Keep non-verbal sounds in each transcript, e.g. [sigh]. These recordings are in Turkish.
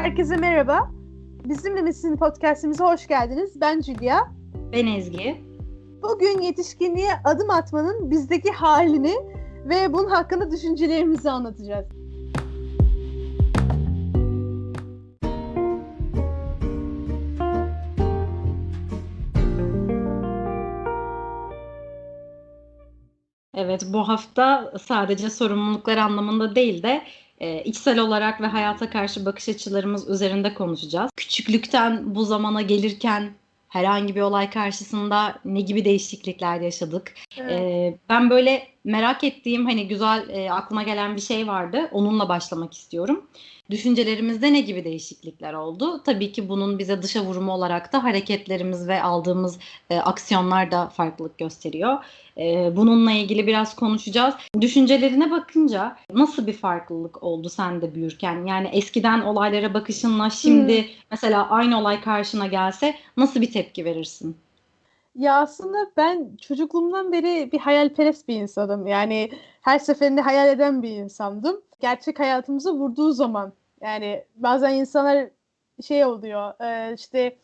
Herkese merhaba. Bizimle misin podcastimize hoş geldiniz. Ben Julia. Ben Ezgi. Bugün yetişkinliğe adım atmanın bizdeki halini ve bunun hakkında düşüncelerimizi anlatacağız. Evet bu hafta sadece sorumluluklar anlamında değil de e, içsel olarak ve hayata karşı bakış açılarımız üzerinde konuşacağız. Küçüklükten bu zamana gelirken herhangi bir olay karşısında ne gibi değişiklikler yaşadık? Evet. E, ben böyle merak ettiğim hani güzel e, aklıma gelen bir şey vardı. Onunla başlamak istiyorum. Düşüncelerimizde ne gibi değişiklikler oldu? Tabii ki bunun bize dışa vurumu olarak da hareketlerimiz ve aldığımız e, aksiyonlar da farklılık gösteriyor. E, bununla ilgili biraz konuşacağız. Düşüncelerine bakınca nasıl bir farklılık oldu sende büyürken? Yani eskiden olaylara bakışınla şimdi mesela aynı olay karşına gelse nasıl bir tepki verirsin? Ya aslında ben çocukluğumdan beri bir hayalperest bir insanım. Yani her seferinde hayal eden bir insandım. Gerçek hayatımıza vurduğu zaman yani bazen insanlar şey oluyor işte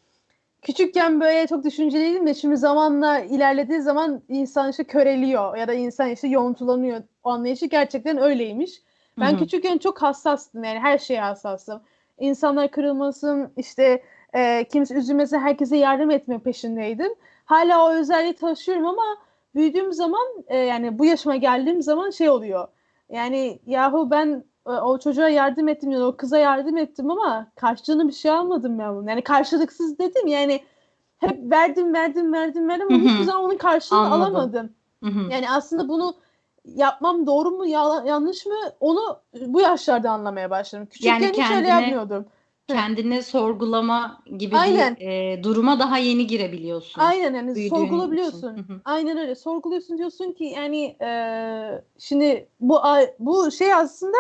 küçükken böyle çok düşünceliydim de şimdi zamanla ilerlediği zaman insan işte köreliyor ya da insan işte yoğuntulanıyor. O anlayışı gerçekten öyleymiş. Ben Hı hı. küçükken çok hassastım yani her şeye hassastım. İnsanlar kırılmasın işte e, kimse üzülmesin herkese yardım etme peşindeydim. Hala o özelliği taşıyorum ama büyüdüğüm zaman e, yani bu yaşıma geldiğim zaman şey oluyor. Yani yahu ben e, o çocuğa yardım ettim ya da o kıza yardım ettim ama karşılığını bir şey almadım ben bunun. Yani karşılıksız dedim yani hep verdim verdim verdim verdim ama hiçbir zaman onun karşılığını Anladım. alamadım. Hı hı. Yani aslında bunu yapmam doğru mu ya- yanlış mı onu bu yaşlarda anlamaya başladım. Küçükken Yani hiç öyle kendine- yapmıyordum. Kendini sorgulama gibi Aynen. bir e, duruma daha yeni girebiliyorsun. Aynen yani sorgulabiliyorsun. için. Aynen öyle. Sorguluyorsun diyorsun ki yani eee, şimdi bu bu şey aslında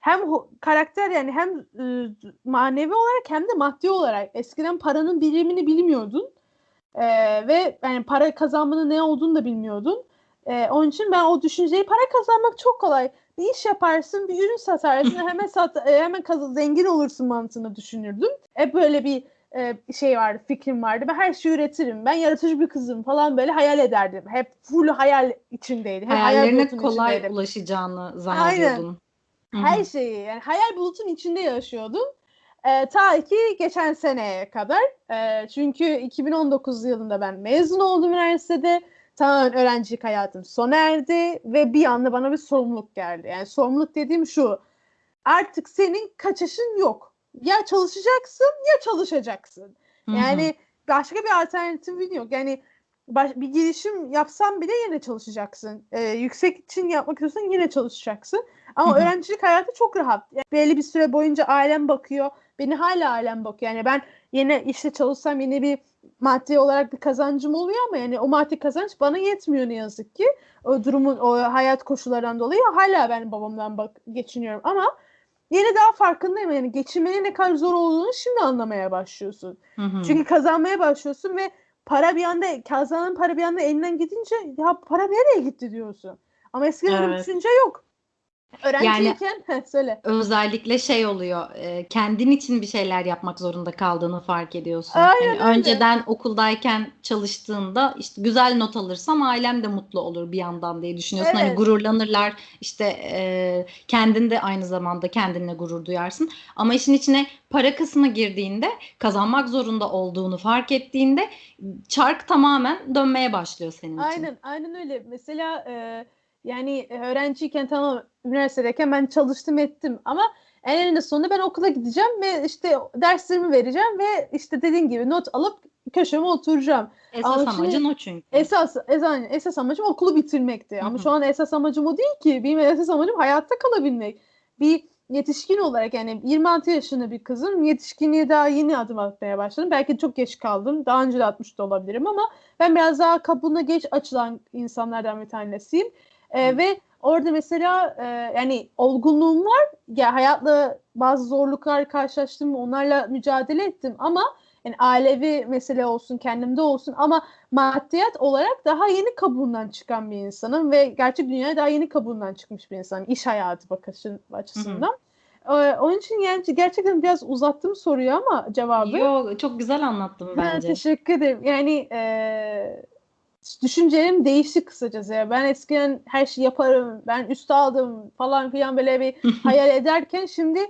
hem karakter yani hem e, manevi olarak hem de maddi olarak eskiden paranın birimini bilmiyordun. Eee, ve yani para kazanmanın ne olduğunu da bilmiyordun. Eee, onun için ben o düşünceyi para kazanmak çok kolay. Bir iş yaparsın, bir ürün satarsın, [laughs] hemen sat, e, hemen kaz- zengin olursun mantığını düşünürdüm. Hep böyle bir e, şey vardı, fikrim vardı. Ben her şeyi üretirim. Ben yaratıcı bir kızım falan böyle hayal ederdim. Hep full hayal içindeydim. Hep hayal Hayallerine bulutunun kolay içindeydim. ulaşacağını zannediyordun. Hı. Her şeyi yani hayal bulutun içinde yaşıyordum. E, ta ki geçen seneye kadar. E, çünkü 2019 yılında ben mezun oldum üniversitede. Tamamen öğrencilik hayatım sona erdi ve bir anda bana bir sorumluluk geldi. Yani sorumluluk dediğim şu. Artık senin kaçışın yok. Ya çalışacaksın ya çalışacaksın. Yani başka bir alternatifin yok. Yani baş- bir girişim yapsan bile yine çalışacaksın. Ee, yüksek için yapmak istiyorsan yine çalışacaksın. Ama Hı hı. öğrencilik hayatı çok rahat. Yani belli bir süre boyunca ailem bakıyor. Beni hala ailem bakıyor. Yani ben yine işte çalışsam yine bir maddi olarak bir kazancım oluyor ama yani o maddi kazanç bana yetmiyor ne yazık ki. O durumun, o hayat koşullarından dolayı hala ben babamdan bak geçiniyorum ama yine daha farkındayım. Yani geçinmenin ne kadar zor olduğunu şimdi anlamaya başlıyorsun. Hı hı. Çünkü kazanmaya başlıyorsun ve para bir anda kazanan para bir anda elinden gidince ya para nereye gitti diyorsun. Ama eskiden öyle bir Evet. düşünce yok. Öğrenciyken [laughs] heh, söyle. özellikle şey oluyor. e, kendin için bir şeyler yapmak zorunda kaldığını fark ediyorsun. Aynen Hani öyle. önceden okuldayken çalıştığında işte güzel not alırsam ailem de mutlu olur bir yandan diye düşünüyorsun. Hani Evet. gururlanırlar. İşte e, kendin de aynı zamanda kendinle gurur duyarsın. Ama işin içine para kısmı girdiğinde kazanmak zorunda olduğunu fark ettiğinde çark tamamen dönmeye başlıyor senin için. Aynen, aynen öyle. Mesela e, yani e, öğrenciyken tamam üniversitedeyken ben çalıştım ettim ama eninde sonunda ben okula gideceğim ve işte derslerimi vereceğim ve işte dediğin gibi not alıp köşeme oturacağım. Esas Ama şimdi- amacın o çünkü. Esas, esas, esas amacım okulu bitirmekti. Hı Ama şu an esas amacım o değil ki. Benim esas amacım hayatta kalabilmek. Bir yetişkin olarak yani 26 yaşında bir kızım. Yetişkinliğe daha yeni adım atmaya başladım. Belki çok geç kaldım. Daha önce de atmış da olabilirim ama ben biraz daha kabuğuna geç açılan insanlardan bir tanesiyim. Hı. ve orada mesela e, yani olgunluğum var. Ya hayatla bazı zorluklar karşılaştım. Onlarla mücadele ettim ama yani ailevi mesele olsun, kendimde olsun ama maddiyat olarak daha yeni kabuğundan çıkan bir insanım ve gerçek dünyaya daha yeni kabuğundan çıkmış bir insanım. İş hayatı bakışın açısından. Ee, onun için yani gerçekten biraz uzattım soruyu ama cevabı. Yok çok güzel anlattım Ha, bence. teşekkür ederim. Yani e, düşüncelerim değişti kısacası. ya. Ben eskiden her şeyi yaparım, ben üst aldım falan filan böyle bir [laughs] hayal ederken şimdi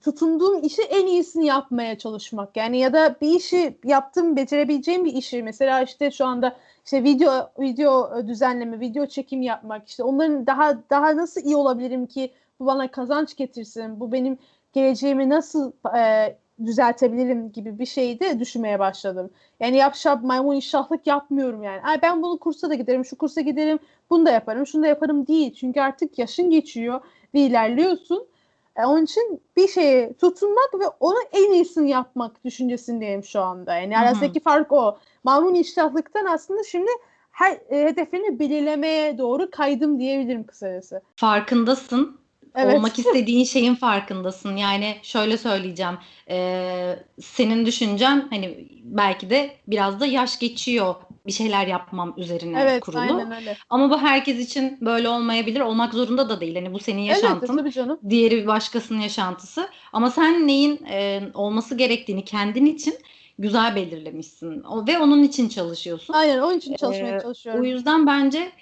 tutunduğum işi en iyisini yapmaya çalışmak. Yani ya da bir işi yaptım, becerebileceğim bir işi mesela işte şu anda işte video video düzenleme, video çekim yapmak işte onların daha daha nasıl iyi olabilirim ki bu bana kazanç getirsin, bu benim geleceğimi nasıl e, düzeltebilirim gibi bir şeyi de düşünmeye başladım. Yani yap şap maymun iştahlık yapmıyorum yani. Ay ben bunu kursa da giderim, şu kursa giderim, bunu da yaparım, şunu da yaparım değil. Çünkü artık yaşın geçiyor ve ilerliyorsun. E, onun için bir şeye tutunmak ve onu en iyisini yapmak düşüncesindeyim şu anda. Yani Hı hı. arasındaki fark o. Maymun iştahlıktan aslında şimdi her e, hedefini belirlemeye doğru kaydım diyebilirim kısacası. Farkındasın. Evet. Olmak istediğin şeyin farkındasın. Yani şöyle söyleyeceğim. Ee, senin düşüncen hani belki de biraz da yaş geçiyor bir şeyler yapmam üzerine Evet, kurulu. aynen öyle. Ama bu herkes için böyle olmayabilir. Olmak zorunda da değil. Hani bu senin Evet, yaşantın. tabii canım. diğeri bir başkasının yaşantısı. Ama sen neyin e, olması gerektiğini kendin için güzel belirlemişsin. O, ve onun için çalışıyorsun. Aynen onun için çalışmaya Ee, çalışıyorum. O yüzden bence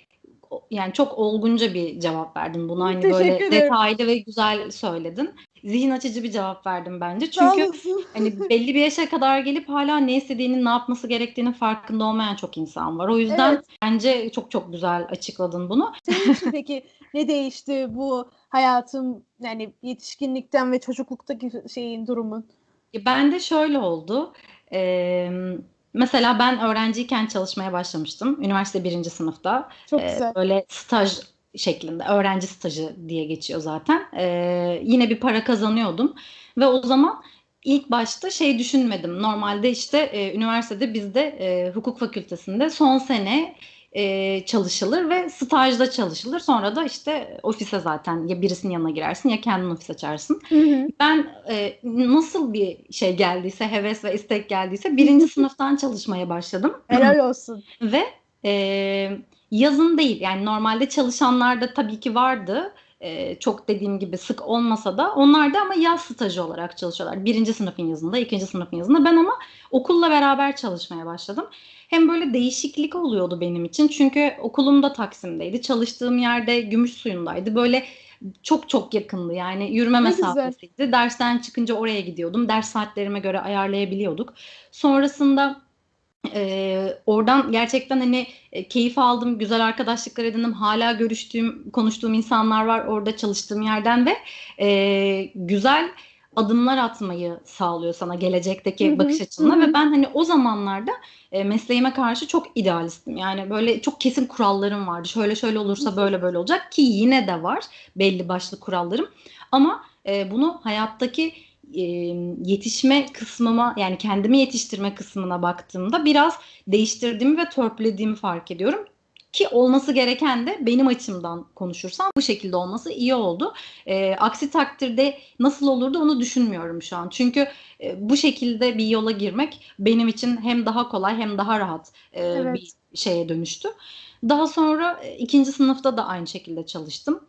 yani çok olgunca bir cevap verdin buna. Hani Teşekkür böyle ederim. detaylı ve güzel söyledin. Zihin açıcı bir cevap verdin bence. Çünkü [laughs] hani belli bir yaşa kadar gelip hala ne istediğinin, ne yapması gerektiğinin farkında olmayan çok insan var. O yüzden Evet. bence çok çok güzel açıkladın bunu. [laughs] Senin için peki ne değişti bu hayatım yani yetişkinlikten ve çocukluktaki şeyin durumun? Ben de şöyle oldu. Ee, mesela ben öğrenciyken çalışmaya başlamıştım. Üniversite birinci sınıfta. Çok Ee, güzel. böyle staj şeklinde. Öğrenci stajı diye geçiyor zaten. Ee, yine bir para kazanıyordum. Ve o zaman ilk başta şey düşünmedim. Normalde işte e, üniversitede bizde e, hukuk fakültesinde son sene e, çalışılır ve stajda çalışılır. Sonra da işte ofise zaten ya birisinin yanına girersin ya kendin ofis açarsın. Hı hı. Ben e, nasıl bir şey geldiyse, heves ve istek geldiyse birinci [laughs] sınıftan çalışmaya başladım. Helal olsun. Ve e, yazın değil yani normalde çalışanlar da tabii ki vardı. E, çok dediğim gibi sık olmasa da onlar da ama yaz stajı olarak çalışıyorlar. Birinci sınıfın yazında, ikinci sınıfın yazında. Ben ama okulla beraber çalışmaya başladım. Hem böyle değişiklik oluyordu benim için. Çünkü okulum da Taksim'deydi. Çalıştığım yerde Gümüşsuyu'ndaydı. Böyle çok çok yakındı. Yani yürüme Ne güzel. mesafesiydi. Dersten çıkınca oraya gidiyordum. Ders saatlerime göre ayarlayabiliyorduk. Sonrasında e, oradan gerçekten hani e, keyif aldım, güzel arkadaşlıklar edindim. Hala görüştüğüm, konuştuğum insanlar var orada çalıştığım yerden ve e, güzel adımlar atmayı sağlıyor sana gelecekteki Hı hı, bakış açınla hı. ve ben hani o zamanlarda e, mesleğime karşı çok idealistim. Yani böyle çok kesin kurallarım vardı. Şöyle şöyle olursa böyle böyle olacak ki yine de var belli başlı kurallarım. Ama e, bunu hayattaki e, yetişme kısmıma yani kendimi yetiştirme kısmına baktığımda biraz değiştirdiğimi ve törpülediğimi fark ediyorum. Ki olması gereken de benim açımdan konuşursam bu şekilde olması iyi oldu. E, aksi takdirde nasıl olurdu onu düşünmüyorum şu an. Çünkü e, bu şekilde bir yola girmek benim için hem daha kolay hem daha rahat e, Evet. bir şeye dönüştü. Daha sonra e, ikinci sınıfta da aynı şekilde çalıştım.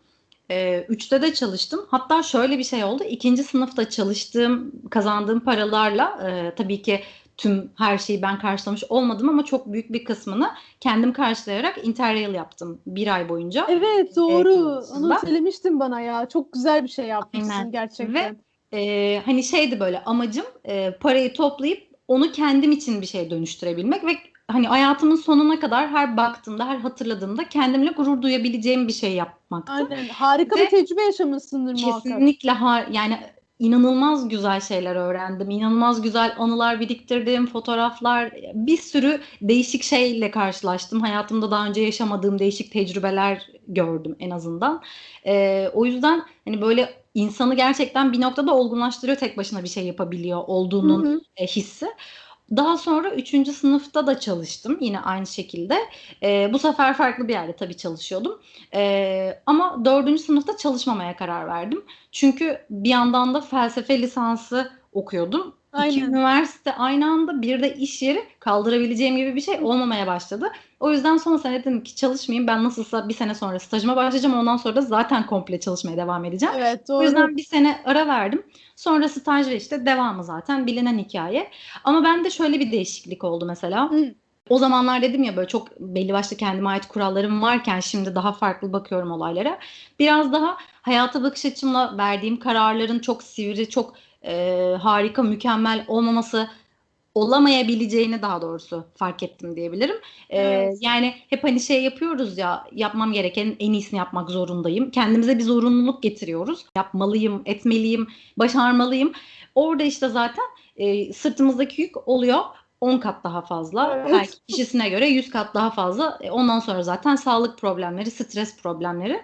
E, üçte de çalıştım. Hatta şöyle bir şey oldu. İkinci sınıfta çalıştığım, kazandığım paralarla e, tabii ki tüm her şeyi ben karşılamış olmadım ama çok büyük bir kısmını kendim karşılayarak Interrail yaptım bir ay boyunca. Evet doğru. Onu söylemiştin bana ya. Çok güzel bir şey yapmışsın Aynen. gerçekten. Ee, hani şeydi böyle amacım e, parayı toplayıp onu kendim için bir şeye dönüştürebilmek ve hani hayatımın sonuna kadar her baktığımda, her hatırladığımda kendimle gurur duyabileceğim bir şey yapmaktı. Aynen. Harika Ve bir tecrübe yaşamışsındır muhakkak. Kesinlikle ha, yani inanılmaz güzel şeyler öğrendim. inanılmaz güzel anılar biriktirdim, fotoğraflar, bir sürü değişik şeyle karşılaştım. Hayatımda daha önce yaşamadığım değişik tecrübeler gördüm en azından. Ee, o yüzden hani böyle insanı gerçekten bir noktada olgunlaştırıyor tek başına bir şey yapabiliyor olduğunun Hı hı. e, hissi. Daha sonra üçüncü sınıfta da çalıştım yine aynı şekilde. E, bu sefer farklı bir yerde tabii çalışıyordum. E, ama dördüncü sınıfta çalışmamaya karar verdim. Çünkü bir yandan da felsefe lisansı okuyordum. İki Aynen. üniversite aynı anda bir de iş yeri kaldırabileceğim gibi bir şey olmamaya başladı. O yüzden son sene dedim ki çalışmayayım. Ben nasılsa bir sene sonra stajıma başlayacağım. Ondan sonra da zaten komple çalışmaya devam edeceğim. Evet O doğru. yüzden bir sene ara verdim. Sonra staj ve işte devamı zaten bilinen hikaye. Ama bende şöyle bir değişiklik oldu mesela. Hı. O zamanlar dedim ya böyle çok belli başlı kendime ait kurallarım varken şimdi daha farklı bakıyorum olaylara. Biraz daha hayata bakış açımla verdiğim kararların çok sivri, çok e, harika, mükemmel olmaması olamayabileceğini daha doğrusu fark ettim diyebilirim. E, Evet. Yani hep hani şey yapıyoruz ya yapmam gereken en iyisini yapmak zorundayım. Kendimize bir zorunluluk getiriyoruz. Yapmalıyım, etmeliyim, başarmalıyım. Orada işte zaten e, sırtımızdaki yük oluyor 10 kat daha fazla. Evet. Belki kişisine göre 100 kat daha fazla. E, ondan sonra zaten sağlık problemleri, stres problemleri.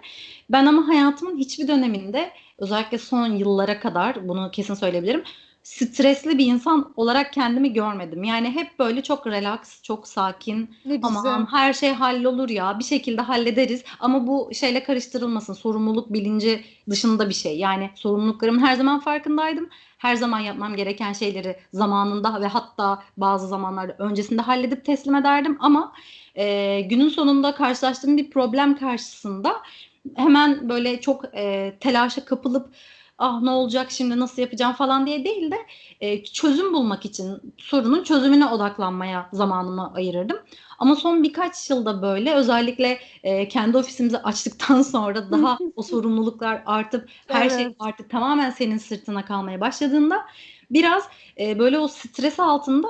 Ben ama hayatımın hiçbir döneminde özellikle son yıllara kadar bunu kesin söyleyebilirim. Stresli bir insan olarak kendimi görmedim. Yani hep böyle çok relax, çok sakin. Aman her şey hallolur ya bir şekilde hallederiz. Ama bu şeyle karıştırılmasın sorumluluk bilinci dışında bir şey. Yani sorumluluklarımın her zaman farkındaydım. Her zaman yapmam gereken şeyleri zamanında ve hatta bazı zamanlarda öncesinde halledip teslim ederdim. Ama e, günün sonunda karşılaştığım bir problem karşısında hemen böyle çok e, telaşa kapılıp ah ne olacak şimdi nasıl yapacağım falan diye değil de e, çözüm bulmak için sorunun çözümüne odaklanmaya zamanımı ayırırdım. Ama son birkaç yılda böyle özellikle e, kendi ofisimizi açtıktan [laughs] sonra daha o [laughs] sorumluluklar artıp her şey Evet. artık tamamen senin sırtına kalmaya başladığında biraz e, böyle o stres altında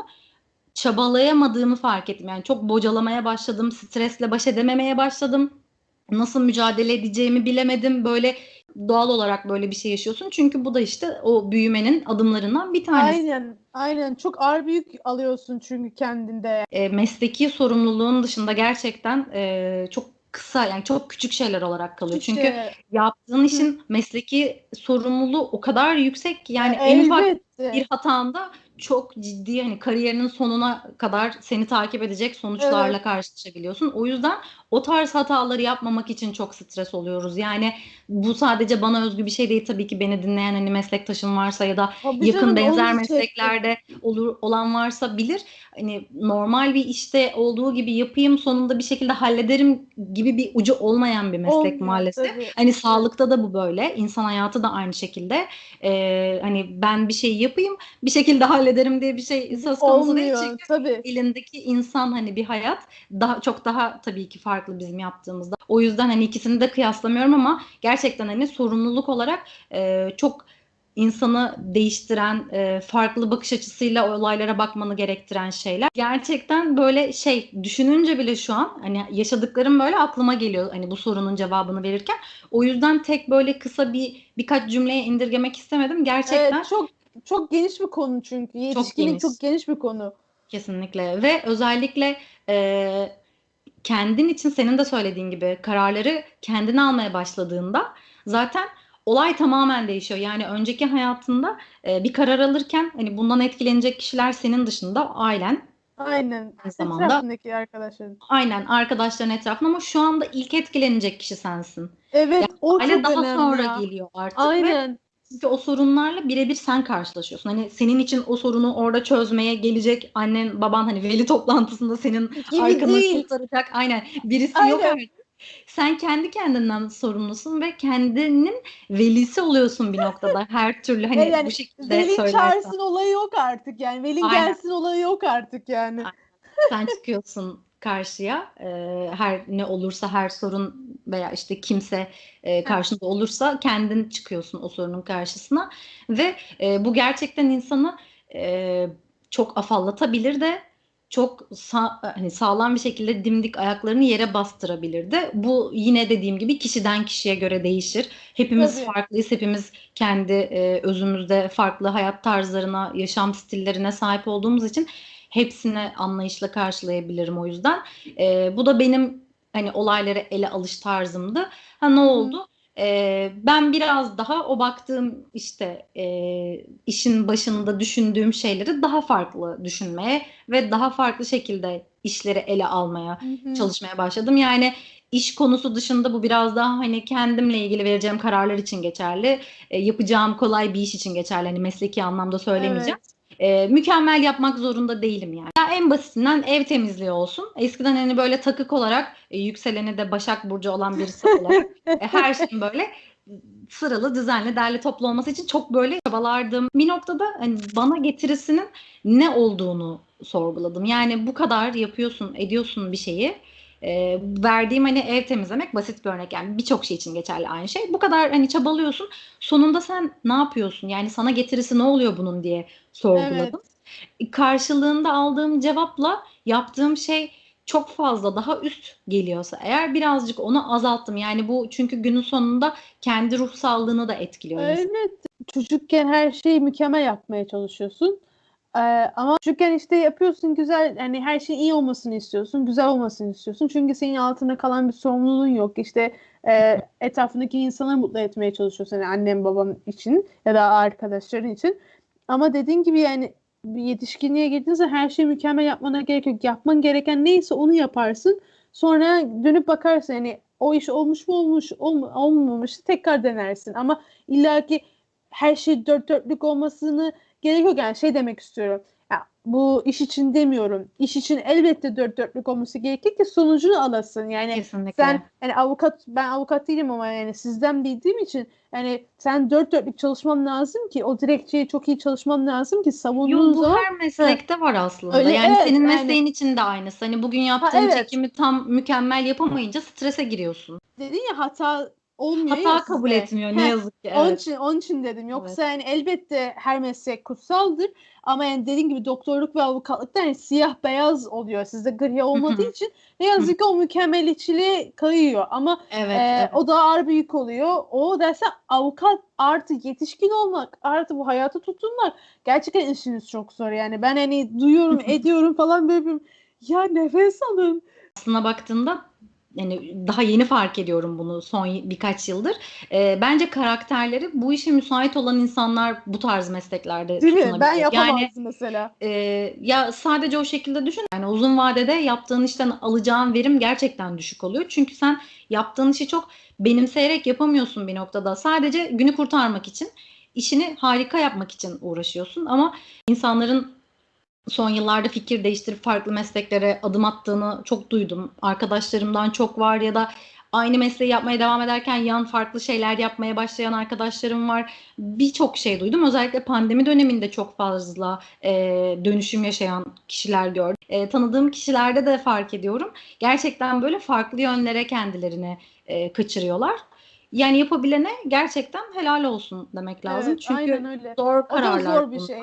çabalayamadığımı fark ettim. Yani çok bocalamaya başladım, stresle baş edememeye başladım. Nasıl mücadele edeceğimi bilemedim. Böyle doğal olarak böyle bir şey yaşıyorsun. Çünkü bu da işte o büyümenin adımlarından bir tanesi. Aynen. Aynen. Çok ağır bir yük alıyorsun çünkü kendinde. E, mesleki sorumluluğun dışında gerçekten e, çok kısa yani çok küçük şeyler olarak kalıyor. Çünkü İşte, yaptığın işin mesleki sorumluluğu o kadar yüksek ki yani en ufak bir hatanda çok ciddi hani kariyerinin sonuna kadar seni takip edecek sonuçlarla Evet. karşılaşabiliyorsun. O yüzden o tarz hataları yapmamak için çok stres oluyoruz. Yani bu sadece bana özgü bir şey değil tabii ki beni dinleyen hani meslektaşım varsa ya da Tabii yakın canım, benzer mesleklerde olur olan varsa bilir. Hani normal bir işte olduğu gibi yapayım sonunda bir şekilde hallederim gibi bir ucu olmayan bir meslek Olmuyor, maalesef. tabii. Hani sağlıkta da bu böyle, insan hayatı da aynı şekilde. Ee, hani ben bir şey yapayım, bir şekilde hallederim diye bir şey söz konusu değil. Çünkü tabii. elindeki insan hani bir hayat daha çok daha tabii ki farklı bizim yaptığımızda. O yüzden hani ikisini de kıyaslamıyorum ama gerçekten hani sorumluluk olarak e, çok insanı değiştiren, e, farklı bakış açısıyla olaylara bakmanı gerektiren şeyler. Gerçekten böyle şey düşününce bile şu an hani yaşadıklarım böyle aklıma geliyor hani bu sorunun cevabını verirken. O yüzden tek böyle kısa bir birkaç cümleye indirgemek istemedim. Gerçekten Evet, çok çok geniş bir konu çünkü. Yetişkinlik geniş. çok geniş bir konu. Kesinlikle ve özellikle e, kendin için senin de söylediğin gibi kararları kendin almaya başladığında zaten olay tamamen değişiyor. Yani önceki hayatında e, bir karar alırken hani bundan etkilenecek kişiler senin dışında ailen, Aynen. Aynı zamanda- Etrafındaki arkadaşların. aynen arkadaşların etrafında ama şu anda ilk etkilenecek kişi sensin. Evet, o Aile çok daha önemli sonra ya. geliyor artık ve Aynen. Çünkü o sorunlarla birebir sen karşılaşıyorsun. Hani senin için o sorunu orada çözmeye gelecek annen, baban hani veli toplantısında senin Gibi arkanı değil. kurtaracak aynen birisi Aynen. yok artık. Sen kendi kendinden sorumlusun ve kendinin velisi oluyorsun bir noktada. [laughs] Her türlü hani yani bu şekilde Velin söylersen çağırsın olayı yok artık yani. Velin Aynen. gelsin olayı yok artık yani. sen çıkıyorsun karşıya. Ee, her ne olursa her sorun veya işte kimse e, karşında olursa kendin çıkıyorsun o sorunun karşısına ve e, bu gerçekten insanı e, çok afallatabilir de çok sa- hani sağlam bir şekilde dimdik ayaklarını yere bastırabilir de. Bu yine dediğim gibi kişiden kişiye göre değişir. Hepimiz Tabii. farklıyız. Hepimiz kendi e, özümüzde farklı hayat tarzlarına, yaşam stillerine sahip olduğumuz için hepsini anlayışla karşılayabilirim o yüzden. E, bu da benim hani olaylara ele alış tarzımdı. Ha ne oldu? E, ben biraz daha o baktığım işte e, işin başında düşündüğüm şeyleri daha farklı düşünmeye ve daha farklı şekilde işleri ele almaya Hı hı. çalışmaya başladım. Yani iş konusu dışında bu biraz daha hani kendimle ilgili vereceğim kararlar için geçerli. E, yapacağım kolay bir iş için geçerli. Hani mesleki anlamda söylemeyeceğim. E, mükemmel yapmak zorunda değilim yani. Ya en basitinden ev temizliği olsun. Eskiden hani böyle takık olarak e, yükseleni de Başak Burcu olan birisi [laughs] olarak e, her şeyin böyle sıralı, düzenli, derli toplu olması için çok böyle çabalardım. Bir noktada hani bana getirisinin ne olduğunu sorguladım. Yani bu kadar yapıyorsun, ediyorsun bir şeyi. E, verdiğim hani ev temizlemek basit bir örnek yani birçok şey için geçerli aynı şey. Bu kadar hani çabalıyorsun. Sonunda sen ne yapıyorsun? Yani sana getirisi ne oluyor bunun diye sorguladım. Evet. Karşılığında aldığım cevapla yaptığım şey çok fazla daha üst geliyorsa eğer birazcık onu azalttım. Yani bu çünkü günün sonunda kendi ruh sağlığını da etkiliyor. Evet. Çocukken her şeyi mükemmel yapmaya çalışıyorsun. Ee, ama çocukken işte yapıyorsun güzel hani her şey iyi olmasını istiyorsun, güzel olmasını istiyorsun. Çünkü senin altında kalan bir sorumluluğun yok. İşte e, [laughs] etrafındaki insanı mutlu etmeye çalışıyorsun. Yani annem babam için ya da arkadaşların için. Ama dediğin gibi yani bir yetişkinliğe girdiğinizde her şeyi mükemmel yapmana gerek yok. Yapman gereken neyse onu yaparsın. Sonra dönüp bakarsın yani o iş olmuş mu olmuş olm olmamış tekrar denersin. Ama illaki her şey dört dörtlük olmasını gerek yok yani şey demek istiyorum. Ya, bu iş için demiyorum. İş için elbette dört dörtlük olması gerekir ki sonucunu alasın. Yani Kesinlikle. sen yani avukat ben avukat değilim ama yani sizden bildiğim için yani sen dört dörtlük çalışman lazım ki o dilekçeyi çok iyi çalışman lazım ki savunduğun Yo, bu zaman her meslekte Hı. var aslında. Öyle, yani evet, senin yani- mesleğin için de aynısı. Hani bugün yaptığın evet. çekimi tam mükemmel yapamayınca strese giriyorsun. dedin ya hata olmuyor Hata kabul sizde. etmiyor ne Heh, yazık ki. Onun Evet. için, onun için dedim. Yoksa yani elbette her meslek kutsaldır. Ama yani dediğim gibi doktorluk ve avukatlıkta yani siyah beyaz oluyor. Sizde gri olmadığı için ne yazık ki o mükemmeliyetçiliğe kayıyor. Ama Evet, e, evet. o da ağır bir yük oluyor. O derse avukat artı yetişkin olmak artı bu hayata tutunmak gerçekten işiniz çok zor. Yani ben hani duyuyorum ediyorum falan böyle bir ya nefes alın. aslına baktığında yani daha yeni fark ediyorum bunu son birkaç yıldır. Ee, bence karakterleri bu işe müsait olan insanlar bu tarz mesleklerde Değil mi? Ben yapamazdım Yani mesela. e, ya sadece o şekilde düşün. Yani uzun vadede yaptığın işten alacağın verim gerçekten düşük oluyor. Çünkü sen yaptığın işi çok benimseyerek yapamıyorsun bir noktada. Sadece günü kurtarmak için, işini harika yapmak için uğraşıyorsun. Ama insanların son yıllarda fikir değiştirip farklı mesleklere adım attığını çok duydum. Arkadaşlarımdan çok var ya da aynı mesleği yapmaya devam ederken yan farklı şeyler yapmaya başlayan arkadaşlarım var. Birçok şey duydum. Özellikle pandemi döneminde çok fazla e, dönüşüm yaşayan kişiler gördüm. E, tanıdığım kişilerde de fark ediyorum. Gerçekten böyle farklı yönlere kendilerini e, kaçırıyorlar. Yani yapabilene gerçekten helal olsun demek lazım. Evet, Çünkü aynen öyle. zor kararlar zor bir bunlar. şey.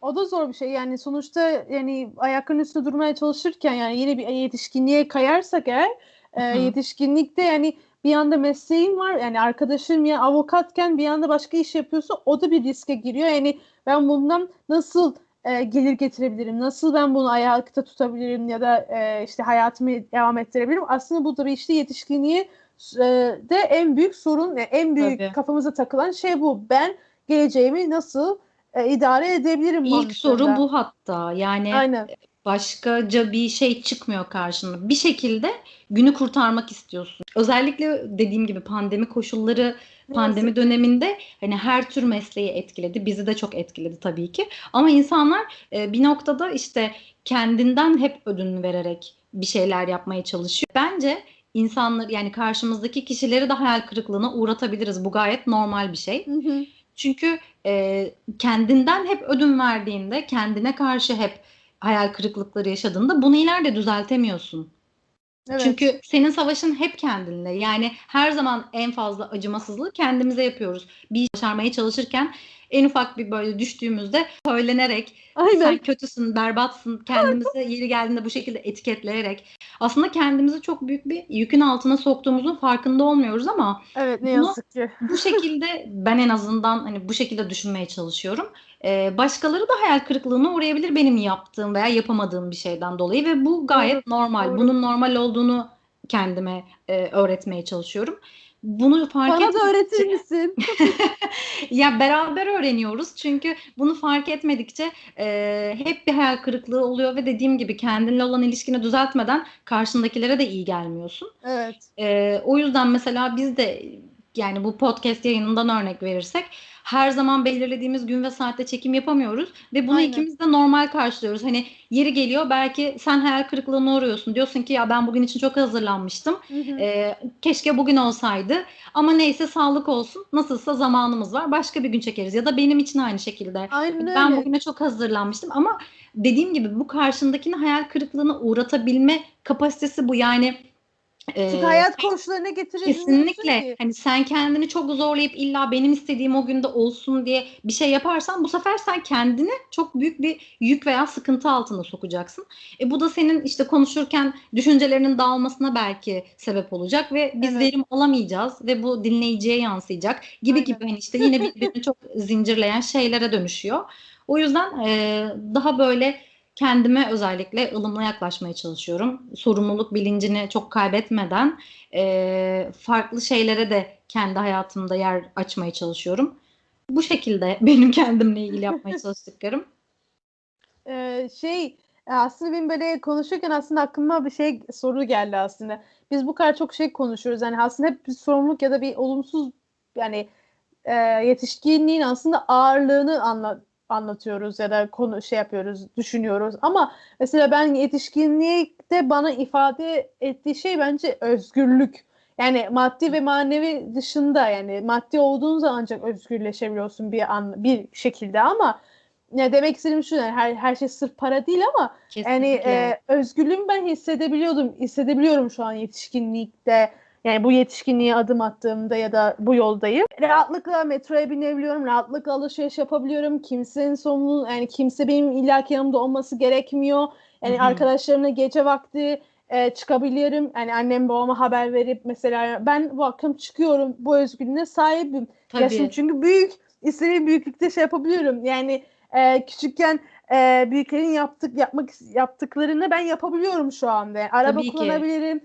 O da zor bir şey. Yani sonuçta yani ayakların üstünde durmaya çalışırken yani yeni bir yetişkinliğe kayarsak eğer e, Hı yetişkinlikte yani bir yanda mesleğin var yani arkadaşım ya avukatken bir yanda başka iş yapıyorsa o da bir riske giriyor. Yani ben bundan nasıl e, gelir getirebilirim? Nasıl ben bunu ayakta tutabilirim ya da e, işte hayatımı devam ettirebilirim? Aslında bu da bir işte yetişkinliğe de en büyük sorun, e, en büyük Tabii. kafamıza takılan şey bu. Ben geleceğimi nasıl e, idare edebilirim İlk mantığında. soru bu hatta. Yani Aynen. başkaca bir şey çıkmıyor karşına. Bir şekilde günü kurtarmak istiyorsun. Özellikle dediğim gibi pandemi koşulları pandemi döneminde hani her tür mesleği etkiledi. Bizi de çok etkiledi tabii ki. Ama insanlar e, bir noktada işte kendinden hep ödün vererek bir şeyler yapmaya çalışıyor. Bence insanlar yani karşımızdaki kişileri de hayal kırıklığına uğratabiliriz. Bu gayet normal bir şey. Hı hı. Çünkü e, kendinden hep ödün verdiğinde, kendine karşı hep hayal kırıklıkları yaşadığında bunu ileride düzeltemiyorsun. Evet. Çünkü senin savaşın hep kendinle. Yani her zaman en fazla acımasızlığı kendimize yapıyoruz. Bir iş başarmaya çalışırken en ufak bir böyle düştüğümüzde söylenerek Aynen. sen kötüsün, berbatsın, kendimizi [laughs] yeri geldiğinde bu şekilde etiketleyerek aslında kendimizi çok büyük bir yükün altına soktuğumuzun farkında olmuyoruz ama Evet ne yazık ki. bu şekilde ben en azından hani bu şekilde düşünmeye çalışıyorum. Başkaları da hayal kırıklığına uğrayabilir benim yaptığım veya yapamadığım bir şeyden dolayı ve bu gayet normal. doğru. Bunun normal olduğunu kendime e, öğretmeye çalışıyorum. Bunu fark Bana et da öğretir misin? [laughs] [laughs] ya beraber öğreniyoruz çünkü bunu fark etmedikçe e, hep bir hayal kırıklığı oluyor ve dediğim gibi kendinle olan ilişkini düzeltmeden karşındakilere de iyi gelmiyorsun. Evet. Ee, o yüzden mesela biz de yani bu podcast yayınından örnek verirsek her zaman belirlediğimiz gün ve saatte çekim yapamıyoruz ve bunu Aynen. ikimiz de normal karşılıyoruz. Hani yeri geliyor belki sen hayal kırıklığına uğruyorsun. Diyorsun ki ya ben bugün için çok hazırlanmıştım. Hı hı. Ee, keşke bugün olsaydı ama neyse sağlık olsun. Nasılsa zamanımız var. Başka bir gün çekeriz ya da benim için aynı şekilde. Aynen öyle. Ben bugüne çok hazırlanmıştım ama dediğim gibi bu karşındakini hayal kırıklığına uğratabilme kapasitesi bu. Yani Çünkü e, hayat koşullarına getirebiliyorsun Kesinlikle. ki. Hani sen kendini çok zorlayıp illa benim istediğim o günde olsun diye bir şey yaparsan bu sefer sen kendini çok büyük bir yük veya sıkıntı altına sokacaksın. E bu da senin işte konuşurken düşüncelerinin dağılmasına belki sebep olacak ve biz Evet. verim alamayacağız ve bu dinleyiciye yansıyacak gibi Aynen. gibi hani işte yine birbirini çok zincirleyen şeylere dönüşüyor. O yüzden e, daha böyle kendime özellikle ılımlı yaklaşmaya çalışıyorum. Sorumluluk bilincini çok kaybetmeden e, farklı şeylere de kendi hayatımda yer açmaya çalışıyorum. Bu şekilde [laughs] benim kendimle ilgili yapmaya çalıştıklarım. Ee, şey aslında benim böyle konuşurken aslında aklıma bir şey soru geldi aslında. Biz bu kadar çok şey konuşuyoruz. Yani aslında hep bir sorumluluk ya da bir olumsuz yani e, yetişkinliğin aslında ağırlığını anla, anlatıyoruz ya da konu şey yapıyoruz, düşünüyoruz. Ama mesela ben yetişkinlikte bana ifade ettiği şey bence özgürlük. Yani maddi ve manevi dışında yani maddi olduğun zaman ancak özgürleşebiliyorsun bir an bir şekilde ama ne demek istediğim şu yani her her şey sırf para değil ama yani Kesinlikle. e, özgürlüğümü ben hissedebiliyordum, hissedebiliyorum şu an yetişkinlikte. Yani bu yetişkinliğe adım attığımda ya da bu yoldayım. Rahatlıkla metroya binebiliyorum, rahatlıkla alışveriş yapabiliyorum. Kimsenin sorumluluğu, yani kimse benim illaki yanımda olması gerekmiyor. Yani Hı hı. arkadaşlarımla gece vakti e, çıkabiliyorum. Yani annem babama haber verip mesela ben bu akşam çıkıyorum, bu özgürlüğüne sahibim. Yaşım Tabii. çünkü büyük, istediğim büyüklükte şey yapabiliyorum. Yani e, küçükken e, büyüklerin yaptık yapmak yaptıklarını ben yapabiliyorum şu anda. Yani araba Tabii ki.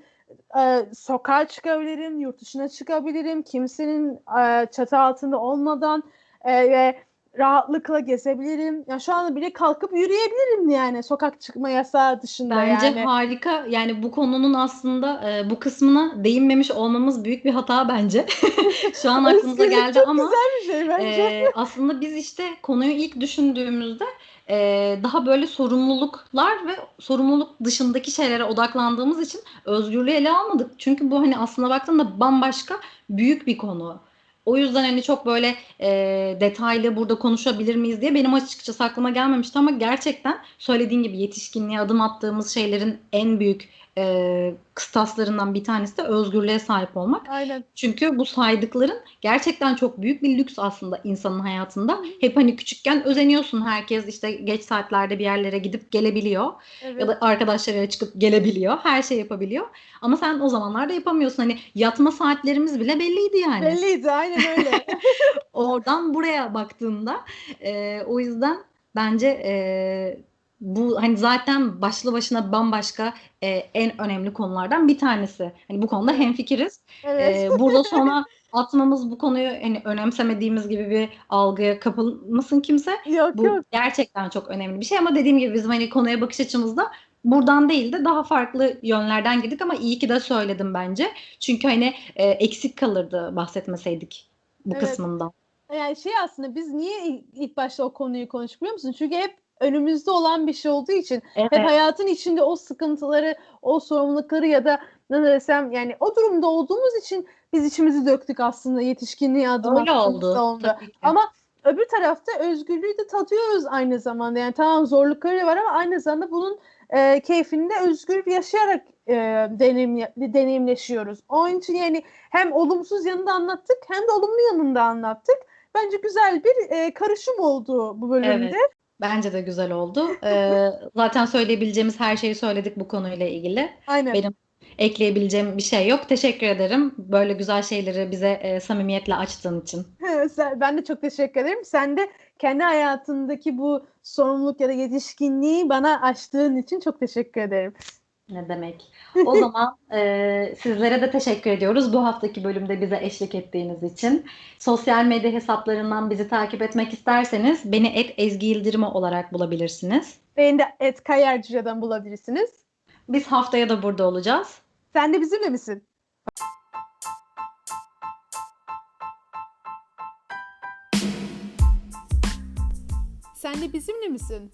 E, sokağa çıkabilirim, yurt dışına çıkabilirim. Kimsenin e, çatı altında olmadan e, ve rahatlıkla gezebilirim. Ya şu anda bile kalkıp yürüyebilirim yani sokak çıkma yasağı dışında Bence yani. harika. Yani bu konunun aslında e, bu kısmına değinmemiş olmamız büyük bir hata bence. [laughs] Şu an aklımıza geldi ama güzel bir şey bence. Ee, aslında biz işte konuyu ilk düşündüğümüzde e, daha böyle sorumluluklar ve sorumluluk dışındaki şeylere odaklandığımız için özgürlüğü ele almadık. Çünkü bu hani aslında baktığında bambaşka büyük bir konu. O yüzden hani çok böyle e, detaylı burada konuşabilir miyiz diye benim açıkçası aklıma gelmemişti ama gerçekten söylediğin gibi yetişkinliğe adım attığımız şeylerin en büyük e, kıstaslarından bir tanesi de özgürlüğe sahip olmak. Aynen. Çünkü bu saydıkların gerçekten çok büyük bir lüks aslında insanın hayatında. Hep hani küçükken özeniyorsun herkes işte geç saatlerde bir yerlere gidip gelebiliyor Evet. ya da arkadaşlarıyla çıkıp gelebiliyor. Her şey yapabiliyor. Ama sen o zamanlarda yapamıyorsun. Hani yatma saatlerimiz bile belliydi yani. Belliydi aynen öyle. [laughs] Oradan buraya baktığında e, o yüzden bence e, bu hani zaten başlı başına bambaşka e, en önemli konulardan bir tanesi. Hani bu konuda hemfikiriz. Evet. Ee, burada sonra atmamız bu konuyu hani önemsemediğimiz gibi bir algıya kapılmasın kimse. yok Bu yok. gerçekten çok önemli bir şey ama dediğim gibi bizim hani konuya bakış açımızda buradan değil de daha farklı yönlerden girdik ama iyi ki de söyledim bence. Çünkü hani e, eksik kalırdı bahsetmeseydik bu Evet. kısmından. Yani şey aslında biz niye ilk- başta o konuyu konuştuk biliyor musun? Çünkü hep önümüzde olan bir şey olduğu için Evet. hep hayatın içinde o sıkıntıları, o sorumlulukları ya da ne desem yani o durumda olduğumuz için biz içimizi döktük aslında yetişkinliğe adım Öyle oldu. onda. Ama öbür tarafta özgürlüğü de tadıyoruz aynı zamanda. Yani tamam zorlukları var ama aynı zamanda bunun e, keyfini de özgür yaşayarak e, deneyimle, deneyimleşiyoruz. Onun için yani hem olumsuz yanını anlattık hem de olumlu yanını da anlattık. Bence güzel bir e, karışım oldu bu bölümde. Evet. Bence de güzel oldu. [laughs] Ee, zaten söyleyebileceğimiz her şeyi söyledik bu konuyla ilgili. Aynen. Benim ekleyebileceğim bir şey yok. Teşekkür ederim. Böyle güzel şeyleri bize e, samimiyetle açtığın için. [laughs] Ben de çok teşekkür ederim. Sen de kendi hayatındaki bu sorumluluk ya da yetişkinliği bana açtığın için çok teşekkür ederim. Ne demek. O [laughs] zaman e, sizlere de teşekkür ediyoruz bu haftaki bölümde bize eşlik ettiğiniz için. Sosyal medya hesaplarından bizi takip etmek isterseniz beni et Ezgi Yıldırma olarak bulabilirsiniz. Beni de et Kayar bulabilirsiniz. Biz haftaya da burada olacağız. Sen de bizimle misin? Sen de bizimle misin?